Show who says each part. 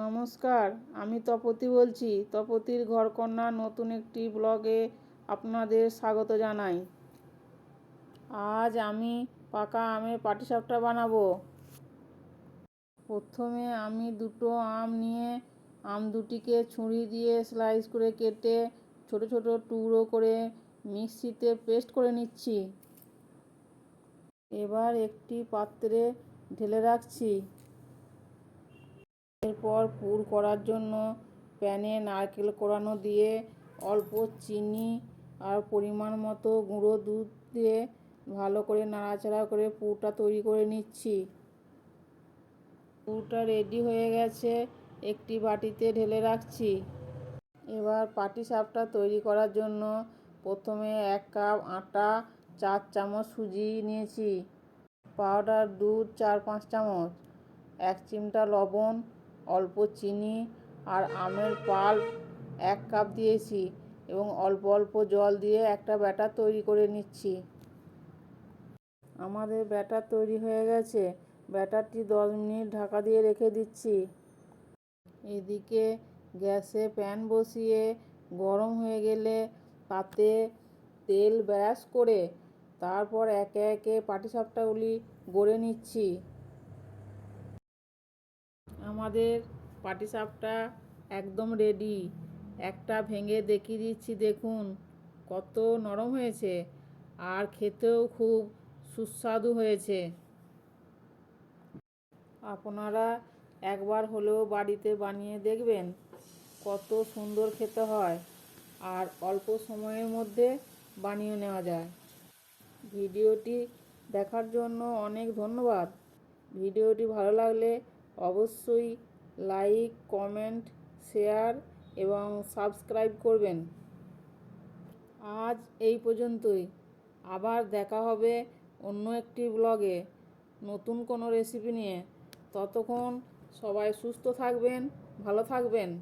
Speaker 1: নমস্কার, আমি তপতি বলছি। তপতির ঘরকন্যা নতুন একটি ব্লগে আপনাদের স্বাগত জানাই। আজ আমি পাকা আমের পাটিসাপটা বানাবো। প্রথমে আমি দুটো আম নিয়ে আম দুটিকে ছুরি দিয়ে স্লাইস করে কেটে ছোট ছোট টুকরো করে মিক্সিতে পেস্ট করে নিচ্ছি। এবার একটি পাত্রে ঢেলে রাখছি। এরপর পুর করার জন্য প্যানে নারকেল কোড়ানো দিয়ে অল্প চিনি আর পরিমাণ মতো গুঁড়ো দুধ দিয়ে ভালো করে নাড়াচাড়া করে পুরটা তৈরি করে নিচ্ছি। পুরটা রেডি হয়ে গেছে, একটি বাটিতে ঢেলে রাখছি। এবার পাটি সাপটা তৈরি করার জন্য প্রথমে এক কাপ আটা, চার চামচ সুজি নিয়েছি, পাউডার, দুধ, চার পাঁচ চামচ, এক চিমটা লবণ অল্প চিনি আর আমের পাল্প এক কাপ দিয়েছি এবং অল্প অল্প জল দিয়ে একটা ব্যাটার তৈরি করে নিচ্ছি। আমাদের ব্যাটার তৈরি হয়ে গেছে। ব্যাটারটি দশ মিনিট ঢাকা দিয়ে রেখে দিচ্ছি। এদিকে গ্যাসে প্যান বসিয়ে গরম হয়ে গেলে তাতে তেল ব্রাশ করে তারপর একে একে পাটিসাপটাগুলি গড়ে নিচ্ছি। আমাদের পাটিসাপটা একদম রেডি একটা ভেঙে দেখিয়ে দিচ্ছি, দেখুন, কত নরম হয়েছে। আর খেতেও খুব সুস্বাদু হয়েছে। আপনারা একবার হলেও বাড়িতে বানিয়ে দেখবেন কত সুন্দর খেতে হয়। আর অল্প সময়ের মধ্যে বানিয়ে নেওয়া যায়। ভিডিওটি দেখার জন্য অনেক ধন্যবাদ। ভিডিওটি ভালো লাগলে অবশ্যই লাইক, কমেন্ট, শেয়ার এবং সাবস্ক্রাইব করবেন। আজ এই পর্যন্তই। আবার দেখা হবে অন্য একটি ব্লগে নতুন কোনো রেসিপি নিয়ে। ততক্ষণ সবাই সুস্থ থাকবেন, ভালো থাকবেন।